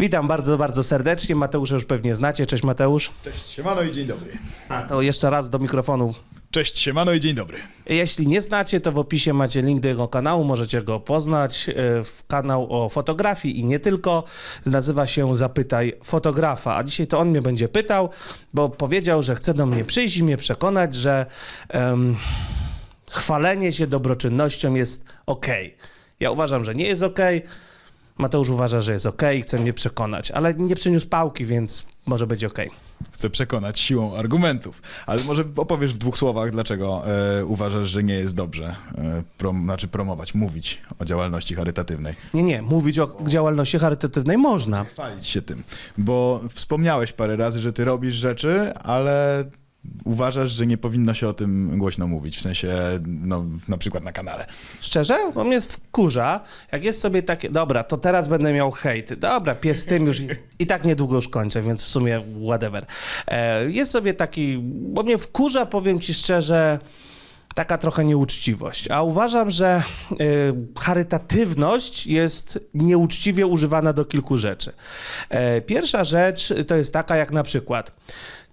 Witam bardzo, bardzo serdecznie. Mateusza już pewnie znacie. Cześć Mateusz. Cześć, siemano i dzień dobry. A to jeszcze raz do mikrofonu. Cześć, siemano i dzień dobry. Jeśli nie znacie, to w opisie macie link do jego kanału, możecie go poznać. E, w Kanał o fotografii i nie tylko. Nazywa się Zapytaj fotografa. A dzisiaj to on mnie będzie pytał, bo powiedział, że chce do mnie przyjść i mnie przekonać, że em, chwalenie się dobroczynnością jest ok. Ja uważam, że nie jest ok. Mateusz uważa, że jest ok, chce mnie przekonać, ale nie przyniósł pałki, więc może być ok. Chcę przekonać siłą argumentów, ale może opowiesz w dwóch słowach, dlaczego e, uważasz, że nie jest dobrze e, prom, znaczy promować, mówić o działalności charytatywnej. Nie, nie, mówić o działalności charytatywnej można. Chwalić się tym, bo wspomniałeś parę razy, że ty robisz rzeczy, ale uważasz, że nie powinno się o tym głośno mówić, w sensie, no, na przykład na kanale. Szczerze? Bo mnie wkurza, jak jest sobie takie, dobra, to teraz będę miał hejt. Dobra, pies tym już i, i tak niedługo już kończę, więc w sumie whatever. E, jest sobie taki, bo mnie wkurza, powiem ci szczerze, taka trochę nieuczciwość. A uważam, że y, charytatywność jest nieuczciwie używana do kilku rzeczy. E, pierwsza rzecz to jest taka jak na przykład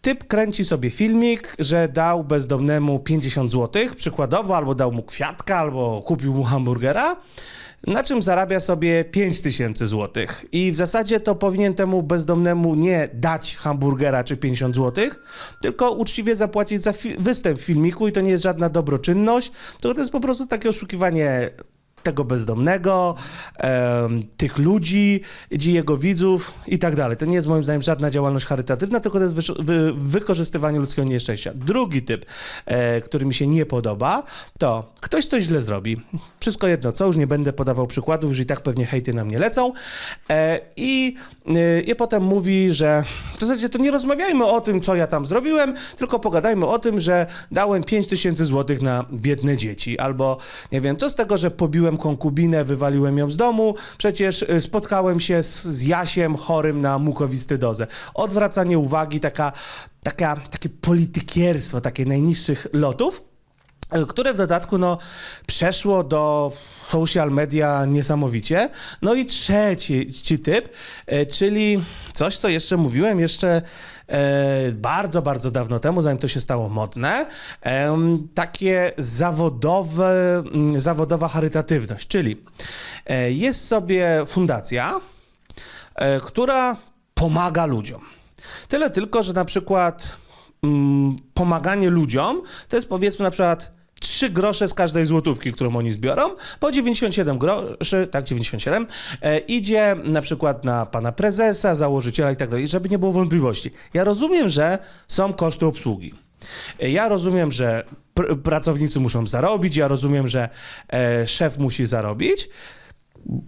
typ kręci sobie filmik, że dał bezdomnemu 50 zł, przykładowo, albo dał mu kwiatka, albo kupił mu hamburgera, na czym zarabia sobie 5 tysięcy złotych. I w zasadzie to powinien temu bezdomnemu nie dać hamburgera czy 50 złotych, tylko uczciwie zapłacić za fi- występ w filmiku i to nie jest żadna dobroczynność, tylko to jest po prostu takie oszukiwanie tego bezdomnego, em, tych ludzi, dzi- jego widzów i tak dalej. To nie jest moim zdaniem żadna działalność charytatywna, tylko to jest wysz- wy- wykorzystywanie ludzkiego nieszczęścia. Drugi typ, e, który mi się nie podoba, to ktoś coś źle zrobi. Wszystko jedno, co, już nie będę podawał przykładów, już i tak pewnie hejty na mnie lecą. E, i, e, I potem mówi, że w zasadzie to nie rozmawiajmy o tym, co ja tam zrobiłem, tylko pogadajmy o tym, że dałem 5 tysięcy złotych na biedne dzieci. Albo, nie wiem, co z tego, że pobiłem konkubinę, wywaliłem ją z domu, przecież y, spotkałem się z, z Jasiem chorym na mukowiscydozę. Odwracanie uwagi, taka, taka, takie politykierstwo, takie najniższych lotów y, które w dodatku no, przeszło do social media niesamowicie. No i trzeci ci typ, e, czyli coś, co jeszcze mówiłem jeszcze bardzo, bardzo dawno temu, zanim to się stało modne, takie zawodowe, mm, zawodowa charytatywność, czyli e, jest sobie fundacja, e, która pomaga ludziom. Tyle tylko, że na przykład mm, pomaganie ludziom to jest powiedzmy na przykład 3 grosze z każdej złotówki, którą oni zbiorą, po 97 groszy, tak 97, e, idzie na przykład na pana prezesa, założyciela i tak dalej, żeby nie było wątpliwości. Ja rozumiem, że są koszty obsługi. E, Ja rozumiem, że pr- pracownicy muszą zarobić, ja rozumiem, że e, szef musi zarobić,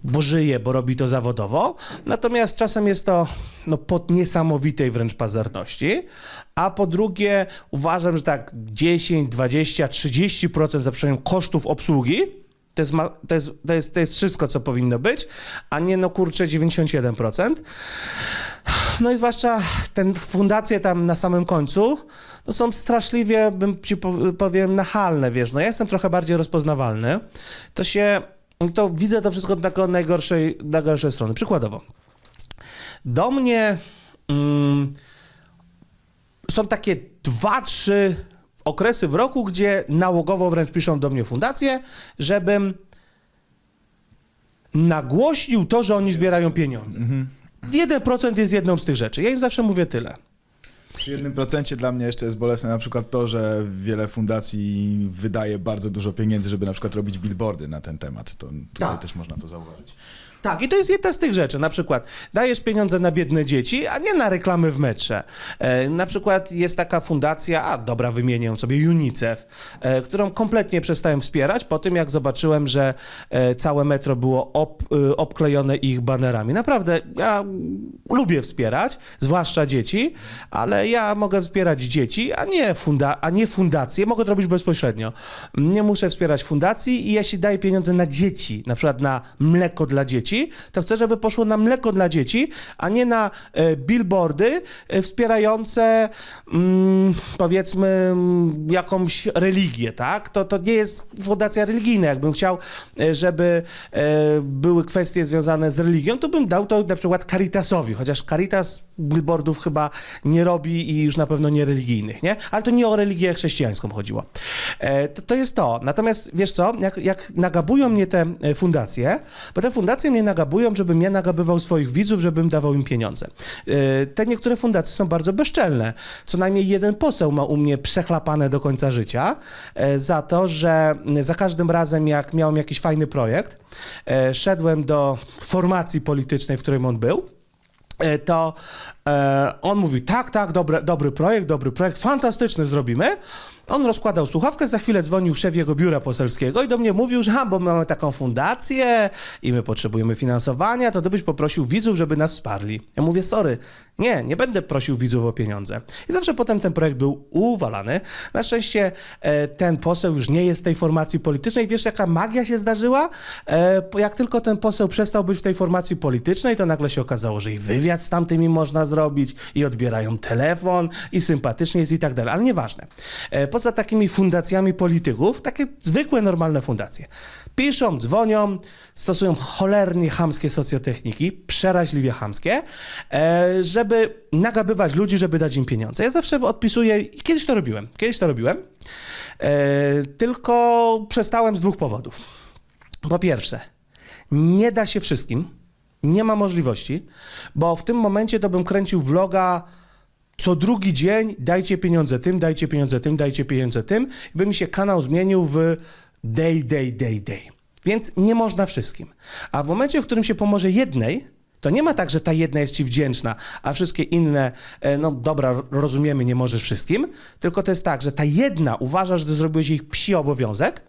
bo żyje, bo robi to zawodowo. Natomiast czasem jest to no, pod niesamowitej wręcz pazerności. A po drugie, uważam, że tak 10, 20, 30% za kosztów obsługi to jest, to, jest, to, jest, to jest wszystko, co powinno być, a nie no kurczę 97%. No i zwłaszcza te fundacje tam na samym końcu, to są straszliwie, bym ci po- powiem, nachalne, wiesz. No ja jestem trochę bardziej rozpoznawalny. To się, to widzę to wszystko od najgorszej, najgorszej strony. Przykładowo, do mnie mm, są takie dwa, trzy okresy w roku, gdzie nałogowo wręcz piszą do mnie fundacje, żebym nagłośnił to, że oni zbierają pieniądze. 1% jest jedną z tych rzeczy. Ja im zawsze mówię tyle. Przy jednym procencie dla mnie jeszcze jest bolesne na przykład to, że wiele fundacji wydaje bardzo dużo pieniędzy, żeby na przykład robić billboardy na ten temat. To tutaj Tak. też można to zauważyć. Tak, i to jest jedna z tych rzeczy. Na przykład dajesz pieniądze na biedne dzieci, a nie na reklamy w metrze. E, na przykład jest taka fundacja, a dobra, wymienię sobie, UNICEF, e, którą kompletnie przestałem wspierać po tym, jak zobaczyłem, że e, całe metro było ob, e, obklejone ich banerami. Naprawdę, ja lubię wspierać, zwłaszcza dzieci, ale ja mogę wspierać dzieci, a nie, funda, a nie fundacje. Mogę to robić bezpośrednio. Nie muszę wspierać fundacji i jeśli daję pieniądze na dzieci, na przykład na mleko dla dzieci, dzieci, to chcę, żeby poszło na mleko dla dzieci, a nie na e, billboardy e, wspierające mm, powiedzmy mm, jakąś religię, tak? To, to nie jest fundacja religijna. Jakbym chciał, e, żeby były kwestie związane z religią, to bym dał to na przykład Caritasowi, chociaż Caritas billboardów chyba nie robi i już na pewno nie religijnych, nie? Ale to nie o religię chrześcijańską chodziło. To, to jest to. Natomiast wiesz co, jak, jak nagabują mnie te fundacje, bo te fundacje mnie nagabują, żebym ja nagabywał swoich widzów, żebym dawał im pieniądze. E, te niektóre fundacje są bardzo bezczelne. Co najmniej jeden poseł ma u mnie przechlapane do końca życia e, za to, że za każdym razem, jak miałem jakiś fajny projekt, e, szedłem do formacji politycznej, w którym on był, to on mówi, tak, tak, dobry, dobry projekt, dobry projekt, fantastyczny zrobimy. On rozkładał słuchawkę, za chwilę dzwonił szef jego biura poselskiego i do mnie mówił, że ha, bo my mamy taką fundację i my potrzebujemy finansowania, to ty byś poprosił widzów, żeby nas wsparli. Ja mówię, sorry, nie, nie będę prosił widzów o pieniądze. I zawsze potem ten projekt był uwalany. Na szczęście e, ten poseł już nie jest w tej formacji politycznej. Wiesz, jaka magia się zdarzyła? E, jak tylko ten poseł przestał być w tej formacji politycznej, to nagle się okazało, że i wywiad z tamtymi można zrobić, i odbierają telefon, i sympatycznie jest i tak dalej. Ale nieważne. E, poza takimi fundacjami polityków, takie zwykłe, normalne fundacje. Piszą, dzwonią, stosują cholernie chamskie socjotechniki, przeraźliwie chamskie, e, żeby nagabywać ludzi, żeby dać im pieniądze. Ja zawsze odpisuję, i kiedyś to robiłem, kiedyś to robiłem, e, tylko przestałem z dwóch powodów. Po pierwsze, nie da się wszystkim, nie ma możliwości, bo w tym momencie to bym kręcił vloga co drugi dzień, dajcie pieniądze tym, dajcie pieniądze tym, dajcie pieniądze tym, by mi się kanał zmienił w day, day, day, day. Więc nie można wszystkim. A w momencie, w którym się pomoże jednej, to nie ma tak, że ta jedna jest ci wdzięczna, a wszystkie inne, e, no dobra, rozumiemy, nie możesz wszystkim, tylko to jest tak, że ta jedna uważa, że ty zrobiłeś ich psi obowiązek,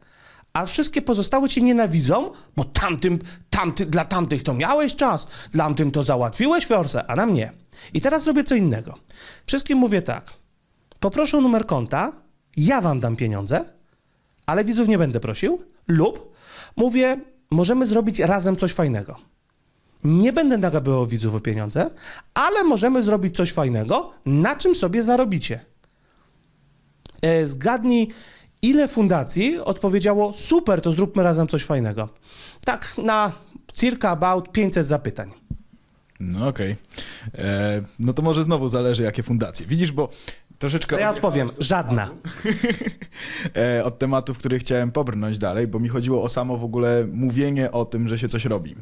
a wszystkie pozostałe cię nienawidzą, bo tamtym, tamty, dla tamtych to miałeś czas, dla tamtym to załatwiłeś forsę, a nam nie. I teraz robię co innego. Wszystkim mówię tak, poproszę o numer konta, ja wam dam pieniądze, ale widzów nie będę prosił, lub mówię, możemy zrobić razem coś fajnego. Nie będę nagabywał widzów o pieniądze, ale możemy zrobić coś fajnego, na czym sobie zarobicie. E, zgadnij, ile fundacji odpowiedziało, super, to zróbmy razem coś fajnego. Tak na circa about 500 zapytań. No okej. E, No to może znowu zależy, jakie fundacje. Widzisz, bo troszeczkę... To ja odpowiem, żadna. e, od tematów, który chciałem pobrnąć dalej, bo mi chodziło o samo w ogóle mówienie o tym, że się coś robi.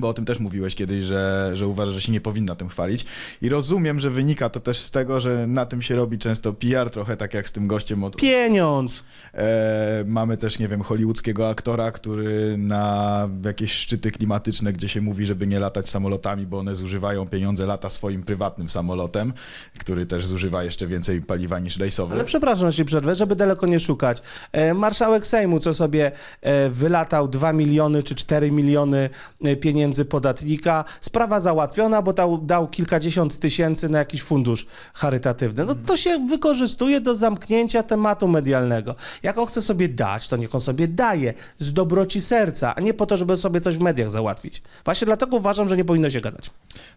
Bo o tym też mówiłeś kiedyś, że, że uważasz, że się nie powinno tym chwalić. I rozumiem, że wynika to też z tego, że na tym się robi często PR, trochę tak jak z tym gościem od Pieniądz. E, mamy też, nie wiem, hollywoodzkiego aktora, który na jakieś szczyty klimatyczne, gdzie się mówi, żeby nie latać samolotami, bo one zużywają pieniądze, lata swoim prywatnym samolotem, który też zużywa jeszcze więcej paliwa niż rejsowy. Ale przepraszam, że przerwę, żeby daleko nie szukać. E, marszałek Sejmu, co sobie e, wylatał 2 miliony czy 4 miliony e, pieniędzy podatnika, sprawa załatwiona, bo dał, dał kilkadziesiąt tysięcy na jakiś fundusz charytatywny. No to się wykorzystuje do zamknięcia tematu medialnego. Jak on chce sobie dać, to niech on sobie daje z dobroci serca, a nie po to, żeby sobie coś w mediach załatwić. Właśnie dlatego uważam, że nie powinno się gadać.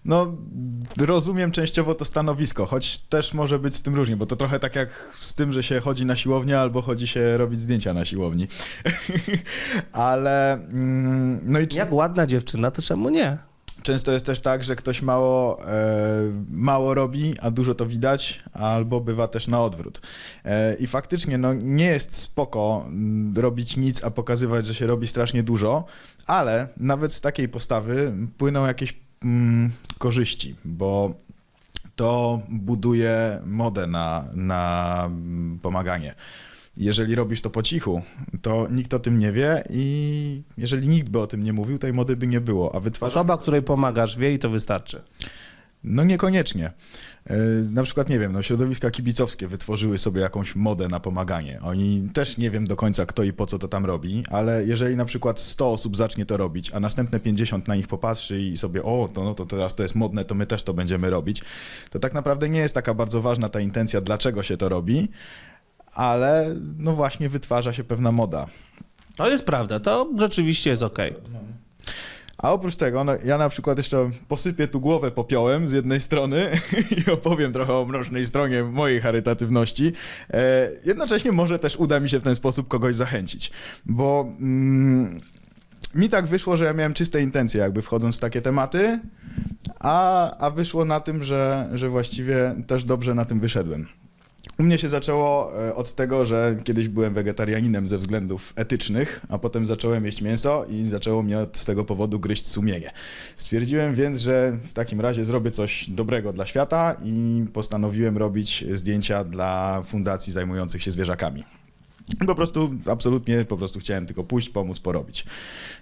No, rozumiem częściowo to stanowisko, choć też może być z tym różnie, bo to trochę tak jak z tym, że się chodzi na siłownię albo chodzi się robić zdjęcia na siłowni. Ale, mm, no i Jak ładna dziewczyna, to czemu nie? Często jest też tak, że ktoś mało, e, mało robi, a dużo to widać, albo bywa też na odwrót. E, I faktycznie no, nie jest spoko mm, robić nic, a pokazywać, że się robi strasznie dużo, ale nawet z takiej postawy płyną jakieś mm, korzyści, bo to buduje modę na, na mm, pomaganie. Jeżeli robisz to po cichu, to nikt o tym nie wie i jeżeli nikt by o tym nie mówił, tej mody by nie było, a wytwarza... Osoba, której pomagasz, wie i to wystarczy. No niekoniecznie. Yy, Na przykład, nie wiem, no środowiska kibicowskie wytworzyły sobie jakąś modę na pomaganie. Oni też nie wiem do końca kto i po co to tam robi, ale jeżeli na przykład 100 osób zacznie to robić, a następne 50 na nich popatrzy i sobie, o, to, no, to teraz to jest modne, to my też to będziemy robić, to tak naprawdę nie jest taka bardzo ważna ta intencja, dlaczego się to robi, ale no właśnie wytwarza się pewna moda. To jest prawda, to rzeczywiście jest okej. A oprócz tego, no, ja na przykład jeszcze posypię tu głowę popiołem z jednej strony i opowiem trochę o mrocznej stronie mojej charytatywności. E, jednocześnie może też uda mi się w ten sposób kogoś zachęcić, bo mm, mi tak wyszło, że ja miałem czyste intencje jakby wchodząc w takie tematy, a, a wyszło na tym, że, że właściwie też dobrze na tym wyszedłem. U mnie się zaczęło e, od tego, że kiedyś byłem wegetarianinem ze względów etycznych, a potem zacząłem jeść mięso i zaczęło mnie z tego powodu gryźć sumienie. Stwierdziłem więc, że w takim razie zrobię coś dobrego dla świata i postanowiłem robić zdjęcia dla fundacji zajmujących się zwierzakami. Po prostu, absolutnie, po prostu chciałem tylko pójść, pomóc, porobić.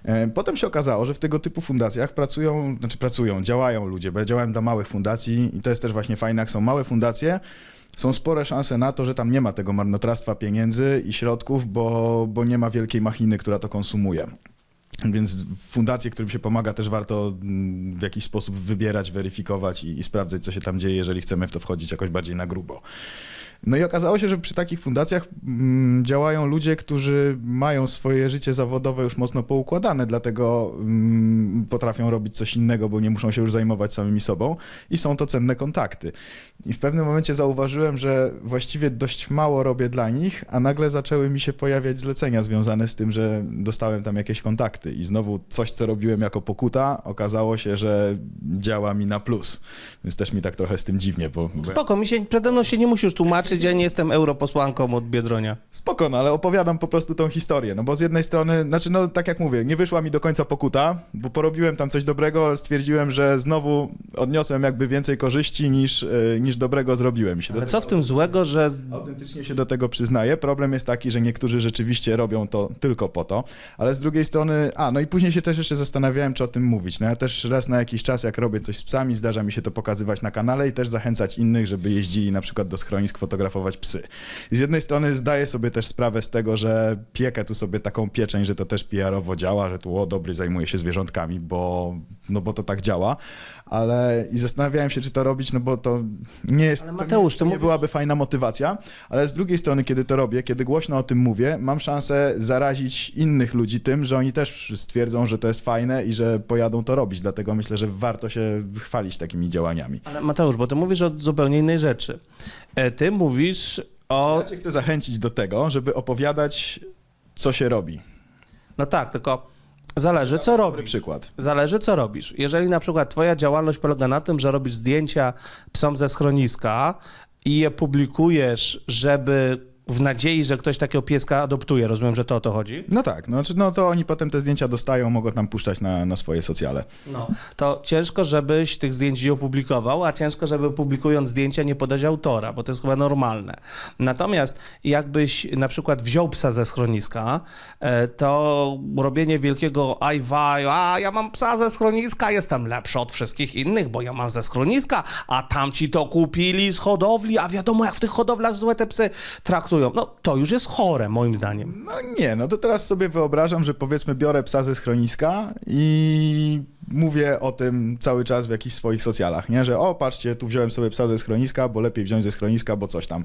E, Potem się okazało, że w tego typu fundacjach pracują, znaczy pracują, działają ludzie, bo ja działałem dla małych fundacji i to jest też właśnie fajne, jak są małe fundacje, są spore szanse na to, że tam nie ma tego marnotrawstwa pieniędzy i środków, bo, bo nie ma wielkiej machiny, która to konsumuje. Więc fundacje, którym się pomaga, też warto mm, w jakiś sposób wybierać, weryfikować i, i sprawdzać, co się tam dzieje, jeżeli chcemy w to wchodzić jakoś bardziej na grubo. No i okazało się, że przy takich fundacjach mm, działają ludzie, którzy mają swoje życie zawodowe już mocno poukładane, dlatego mm, potrafią robić coś innego, bo nie muszą się już zajmować samymi sobą i są to cenne kontakty. I w pewnym momencie zauważyłem, że właściwie dość mało robię dla nich, a nagle zaczęły mi się pojawiać zlecenia związane z tym, że dostałem tam jakieś kontakty i znowu coś, co robiłem jako pokuta, okazało się, że działa mi na plus. Więc też mi tak trochę z tym dziwnie, bo... Spoko, mi się, przede mną się nie musisz tłumaczyć, ja nie jestem europosłanką od Biedronia. Spoko, no ale opowiadam po prostu tą historię, no bo z jednej strony, znaczy no tak jak mówię, nie wyszła mi do końca pokuta, bo porobiłem tam coś dobrego, ale stwierdziłem, że znowu odniosłem jakby więcej korzyści niż, e, niż dobrego zrobiłem. Się Ale co w tym złego, że Autentycznie się do tego przyznaję. Problem jest taki, że niektórzy rzeczywiście robią to tylko po to, ale z drugiej strony, a no i później się też jeszcze zastanawiałem, czy o tym mówić. No ja też raz na jakiś czas, jak robię coś z psami, zdarza mi się to pokazywać na kanale i też zachęcać innych, żeby jeździli na przykład do schronisk fotografować psy. I z jednej strony zdaję sobie też sprawę z tego, że piekę tu sobie taką pieczeń, że to też PR-owo działa, że tu o dobry zajmuje się zwierzątkami, bo, no bo to tak działa, ale i zastanawiałem się, czy to robić, no bo to nie jest, Ale to Mateusz, nie, ty nie mówisz- byłaby fajna motywacja, ale z drugiej strony, kiedy to robię, kiedy głośno o tym mówię, mam szansę zarazić innych ludzi tym, że oni też stwierdzą, że to jest fajne i że pojadą to robić, dlatego myślę, że warto się chwalić takimi działaniami. Ale Mateusz, bo ty mówisz o zupełnie innej rzeczy. E, Ty mówisz o... Ja cię chcę zachęcić do tego, żeby opowiadać, co się robi. No tak, tylko zależy co Dobry robisz. przykład. Zależy co robisz. Jeżeli na przykład twoja działalność polega na tym, że robisz zdjęcia psom ze schroniska i je publikujesz, żeby w nadziei, że ktoś takiego pieska adoptuje, rozumiem, że to o to chodzi? No tak, no, znaczy, no to oni potem te zdjęcia dostają, mogą tam puszczać na, na swoje socjale. No. To ciężko, żebyś tych zdjęć nie opublikował, a ciężko, żeby publikując zdjęcia nie podać autora, bo to jest chyba normalne. Natomiast jakbyś na przykład wziął psa ze schroniska, e, to robienie wielkiego ajwaju, a ja mam psa ze schroniska, jestem lepszy od wszystkich innych, bo ja mam ze schroniska, a tamci to kupili z hodowli, a wiadomo jak w tych hodowlach złe te psy traktują. No to już jest chore moim zdaniem. No nie, no to teraz sobie wyobrażam, że powiedzmy biorę psa ze schroniska i mówię o tym cały czas w jakichś swoich socjalach, nie? Że o, patrzcie, tu wziąłem sobie psa ze schroniska, bo lepiej wziąć ze schroniska, bo coś tam.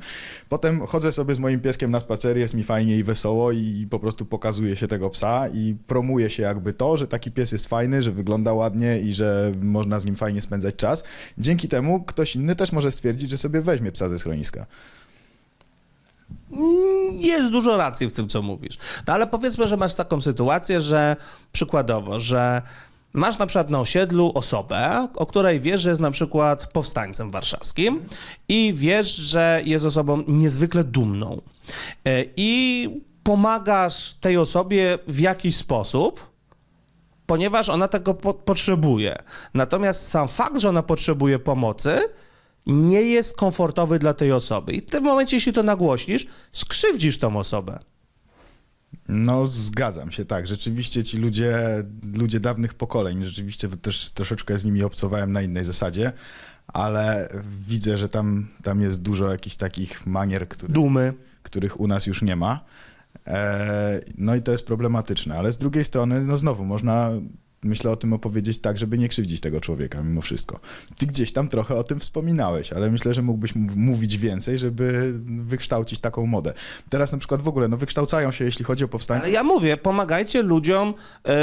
Potem chodzę sobie z moim pieskiem na spacery, jest mi fajnie i wesoło i po prostu pokazuje się tego psa i promuje się jakby to, że taki pies jest fajny, że wygląda ładnie i że można z nim fajnie spędzać czas. Dzięki temu ktoś inny też może stwierdzić, że sobie weźmie psa ze schroniska. Jest dużo racji w tym, co mówisz. No ale powiedzmy, że masz taką sytuację, że przykładowo, że masz na przykład na osiedlu osobę, o której wiesz, że jest na przykład powstańcem warszawskim i wiesz, że jest osobą niezwykle dumną. E, I pomagasz tej osobie w jakiś sposób, ponieważ ona tego po- potrzebuje. Natomiast sam fakt, że ona potrzebuje pomocy, nie jest komfortowy dla tej osoby. I w tym momencie, jeśli to nagłośnisz, skrzywdzisz tą osobę. No, zgadzam się, tak. Rzeczywiście ci ludzie, ludzie dawnych pokoleń, rzeczywiście też troszeczkę z nimi obcowałem na innej zasadzie, ale widzę, że tam, tam jest dużo jakichś takich manier, które, Dumy. których u nas już nie ma. E, no i to jest problematyczne, ale z drugiej strony, no znowu, można myślę o tym opowiedzieć tak, żeby nie krzywdzić tego człowieka mimo wszystko. Ty gdzieś tam trochę o tym wspominałeś, ale myślę, że mógłbyś mów- mówić więcej, żeby wykształcić taką modę. Teraz na przykład w ogóle, no wykształcają się, jeśli chodzi o powstańców, Ale ja mówię, pomagajcie ludziom, e,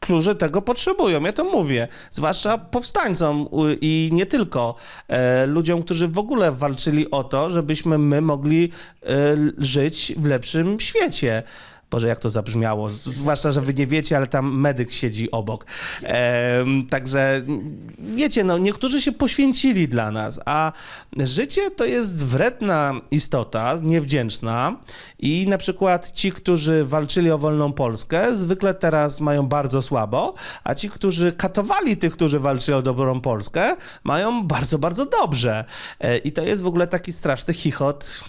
którzy tego potrzebują. Ja to mówię, zwłaszcza powstańcom i nie tylko e, ludziom, którzy w ogóle walczyli o to, żebyśmy my mogli e, żyć w lepszym świecie. Boże, jak to zabrzmiało. Zwłaszcza, że wy nie wiecie, ale tam medyk siedzi obok. Em, także wiecie, no, niektórzy się poświęcili dla nas, a życie to jest wredna istota, niewdzięczna i na przykład ci, którzy walczyli o wolną Polskę, zwykle teraz mają bardzo słabo, a ci, którzy katowali tych, którzy walczyli o dobrą Polskę, mają bardzo, bardzo dobrze. E, I to jest w ogóle taki straszny chichot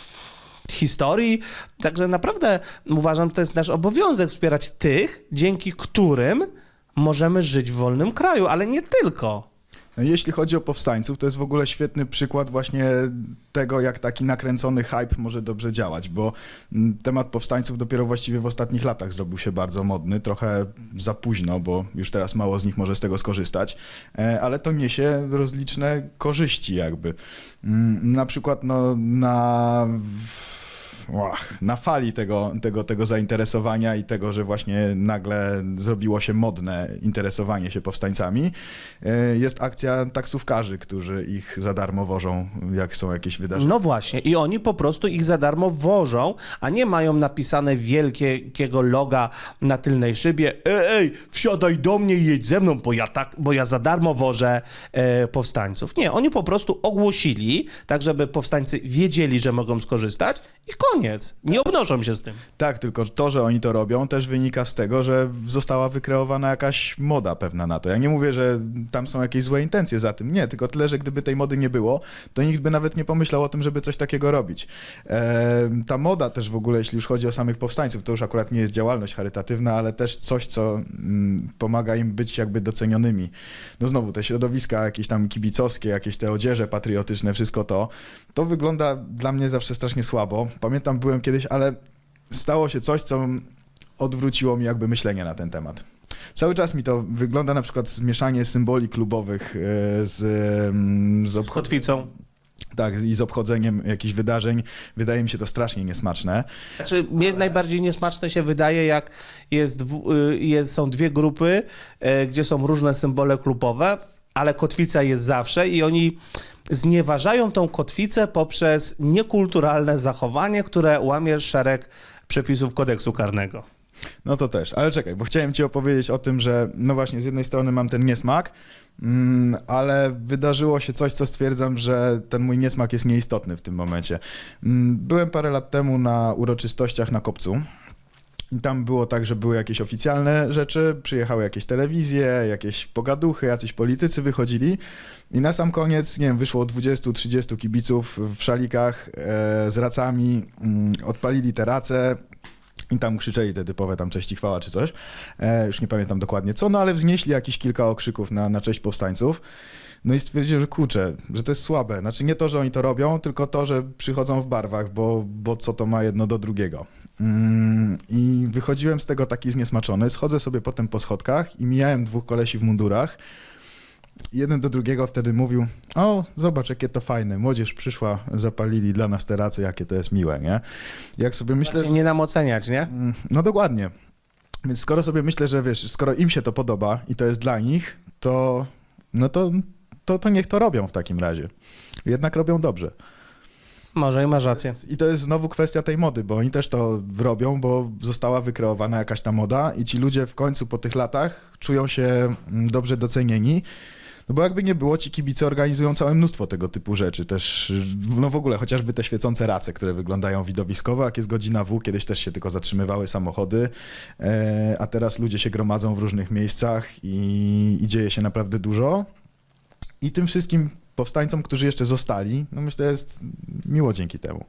historii. Także naprawdę uważam, to jest nasz obowiązek wspierać tych, dzięki którym możemy żyć w wolnym kraju, ale nie tylko. No, jeśli chodzi o powstańców, to jest w ogóle świetny przykład właśnie tego, jak taki nakręcony hype może dobrze działać, bo mm, temat powstańców dopiero właściwie w ostatnich latach zrobił się bardzo modny, trochę za późno, bo już teraz mało z nich może z tego skorzystać, e, ale to niesie rozliczne korzyści jakby. Mm, Na przykład no, na... Na fali tego, tego, tego zainteresowania i tego, że właśnie nagle zrobiło się modne interesowanie się powstańcami, e, jest akcja taksówkarzy, którzy ich za darmo wożą, jak są jakieś wydarzenia. No właśnie, i oni po prostu ich za darmo wożą, a nie mają napisane wielkiego loga na tylnej szybie. Ej, ej, wsiadaj do mnie i jedź ze mną, bo ja, tak, bo ja za darmo wożę e, powstańców. Nie, oni po prostu ogłosili, tak żeby powstańcy wiedzieli, że mogą skorzystać i koniec. Nie obnoszą się z tym. Tak, tylko to, że oni to robią, też wynika z tego, że została wykreowana jakaś moda pewna na to. Ja nie mówię, że tam są jakieś złe intencje za tym. Nie, tylko tyle, że gdyby tej mody nie było, to nikt by nawet nie pomyślał o tym, żeby coś takiego robić. E, ta moda też w ogóle, jeśli już chodzi o samych powstańców, to już akurat nie jest działalność charytatywna, ale też coś, co mm, pomaga im być jakby docenionymi. No znowu, te środowiska jakieś tam kibicowskie, jakieś te odzieże patriotyczne, wszystko to, to wygląda dla mnie zawsze strasznie słabo. Pamiętam, byłem kiedyś, ale stało się coś, co odwróciło mi jakby myślenie na ten temat. Cały czas mi to wygląda na przykład zmieszanie symboli klubowych e, z, mm, z, kotwicą. tak, i z obchodzeniem jakichś wydarzeń. Wydaje mi się to strasznie niesmaczne. Znaczy, mnie najbardziej niesmaczne się wydaje, jak jest, y, jest, są dwie grupy, e, gdzie są różne symbole klubowe, ale kotwica jest zawsze i oni znieważają tą kotwicę poprzez niekulturalne zachowanie, które łamie szereg przepisów kodeksu karnego. No to też, ale czekaj, bo chciałem ci opowiedzieć o tym, że no właśnie z jednej strony mam ten niesmak, mm, ale wydarzyło się coś, co stwierdzam, że ten mój niesmak jest nieistotny w tym momencie. Mm, Byłem parę lat temu na uroczystościach na Kopcu. Tam było tak, że były jakieś oficjalne rzeczy, przyjechały jakieś telewizje, jakieś pogaduchy, jacyś politycy wychodzili i na sam koniec, nie wiem, wyszło 20-30 kibiców w szalikach e, z racami, mm, odpalili te race, i tam krzyczeli te typowe tam cześć i chwała czy coś. E, już nie pamiętam dokładnie co, no ale wznieśli jakieś kilka okrzyków na, na cześć powstańców. No i stwierdziłem, że kurczę, że to jest słabe. Znaczy nie to, że oni to robią, tylko to, że przychodzą w barwach, bo, bo co to ma jedno do drugiego. Mm, I wychodziłem z tego taki zniesmaczony. Schodzę sobie potem po schodkach i mijałem dwóch kolesi w mundurach. Jeden do drugiego wtedy mówił, o zobacz jakie to fajne, młodzież przyszła, zapalili dla nas te racje, jakie to jest miłe, nie? Jak sobie myślę, Myślę, nie nam oceniać, nie? Mm, No dokładnie. Więc skoro sobie myślę, że wiesz, skoro im się to podoba i to jest dla nich, to no to, to, to niech to robią w takim razie. Jednak robią dobrze. Może i masz rację. I to jest znowu kwestia tej mody, bo oni też to robią, bo została wykreowana jakaś ta moda i ci ludzie w końcu po tych latach czują się mm, dobrze docenieni. No bo jakby nie było, ci kibice organizują całe mnóstwo tego typu rzeczy. Też, no w ogóle, chociażby te świecące race, które wyglądają widowiskowo, jak jest godzina W, kiedyś też się tylko zatrzymywały samochody, e, a teraz ludzie się gromadzą w różnych miejscach i, i dzieje się naprawdę dużo. I tym wszystkim powstańcom, którzy jeszcze zostali, no myślę, jest miło dzięki temu.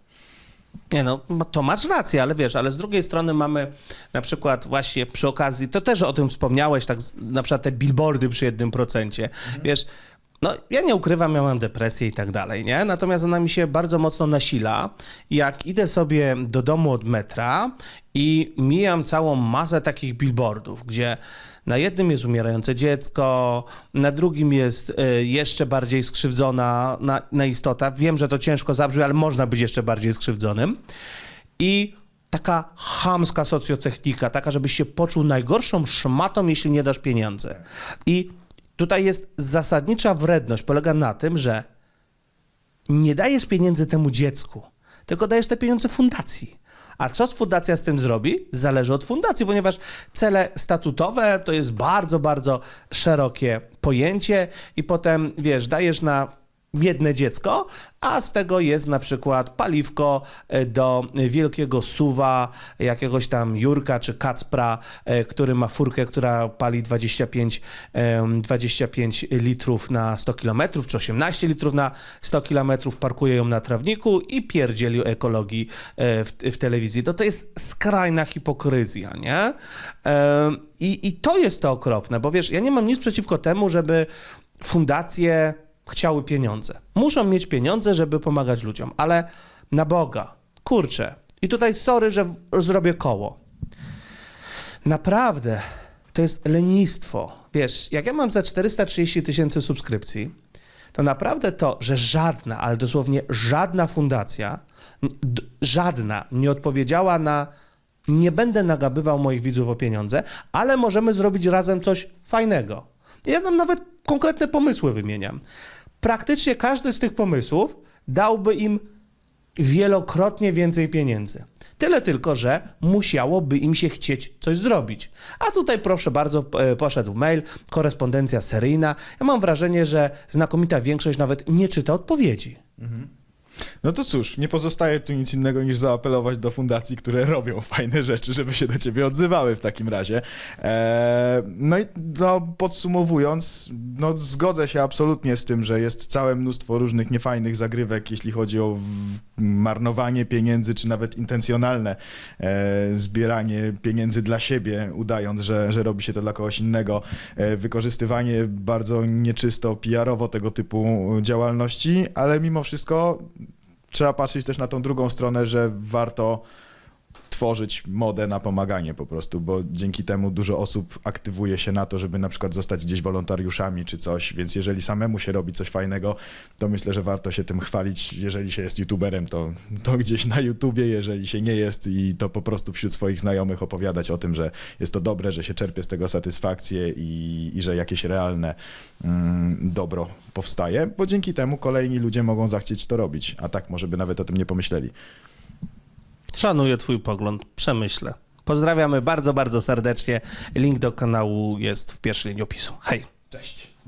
Nie no, to masz rację, ale wiesz, ale z drugiej strony mamy na przykład właśnie przy okazji, to też o tym wspomniałeś, tak na przykład te billboardy przy jednym procencie. Wiesz, no ja nie ukrywam, miałem depresję i tak dalej, nie? Natomiast ona mi się bardzo mocno nasila, jak idę sobie do domu od metra i mijam całą masę takich billboardów, gdzie na jednym jest umierające dziecko, na drugim jest y, jeszcze bardziej skrzywdzona na, na istota. Wiem, że to ciężko zabrzmi, ale można być jeszcze bardziej skrzywdzonym. I taka chamska socjotechnika, taka, żebyś się poczuł najgorszą szmatą, jeśli nie dasz pieniądze. I tutaj jest zasadnicza wredność, polega na tym, że nie dajesz pieniędzy temu dziecku, tylko dajesz te pieniądze fundacji. A co fundacja z tym zrobi? Zależy od fundacji, ponieważ cele statutowe to jest bardzo, bardzo szerokie pojęcie i potem, wiesz, dajesz na biedne dziecko, a z tego jest na przykład paliwko e, do wielkiego suwa, jakiegoś tam Jurka czy Kacpra, e, który ma furkę, która pali 25, em, 25 litrów na 100 km, czy 18 litrów na 100 km, parkuje ją na trawniku i pierdzieli ekologii e, w, w telewizji. To, to jest skrajna hipokryzja, nie? I, I to jest to okropne, bo wiesz, ja nie mam nic przeciwko temu, żeby fundacje chciały pieniądze. Muszą mieć pieniądze, żeby pomagać ludziom, ale na Boga, kurczę. I tutaj sorry, że zrobię koło. Naprawdę, to jest lenistwo. Wiesz, jak ja mam za 430 tysięcy subskrypcji, to naprawdę to, że żadna, ale dosłownie żadna fundacja, żadna nie odpowiedziała na nie będę nagabywał moich widzów o pieniądze, ale możemy zrobić razem coś fajnego. Ja tam nawet konkretne pomysły wymieniam. Praktycznie każdy z tych pomysłów dałby im wielokrotnie więcej pieniędzy. Tyle tylko, że musiałoby im się chcieć coś zrobić. A tutaj proszę bardzo, e, poszedł mail, korespondencja seryjna. Ja mam wrażenie, że znakomita większość nawet nie czyta odpowiedzi. No to cóż, nie pozostaje tu nic innego niż zaapelować do fundacji, które robią fajne rzeczy, żeby się do ciebie odzywały w takim razie. Eee, no i no, podsumowując, no zgodzę się absolutnie z tym, że jest całe mnóstwo różnych niefajnych zagrywek, jeśli chodzi o marnowanie pieniędzy, czy nawet intencjonalne e, zbieranie pieniędzy dla siebie, udając, że, że robi się to dla kogoś innego, e, wykorzystywanie bardzo nieczysto PR-owo tego typu działalności, ale mimo wszystko trzeba patrzeć też na tą drugą stronę, że warto tworzyć modę na pomaganie po prostu, bo dzięki temu dużo osób aktywuje się na to, żeby na przykład zostać gdzieś wolontariuszami czy coś, więc jeżeli samemu się robi coś fajnego, to myślę, że warto się tym chwalić. Jeżeli się jest youtuberem, to, to gdzieś na YouTubie, jeżeli się nie jest i to po prostu wśród swoich znajomych opowiadać o tym, że jest to dobre, że się czerpie z tego satysfakcję i, i że jakieś realne mm, dobro powstaje, bo dzięki temu kolejni ludzie mogą zachcieć to robić, a tak może by nawet o tym nie pomyśleli. Szanuję Twój pogląd, przemyślę. Pozdrawiamy bardzo, bardzo serdecznie. Link do kanału jest w pierwszej linii opisu. Hej!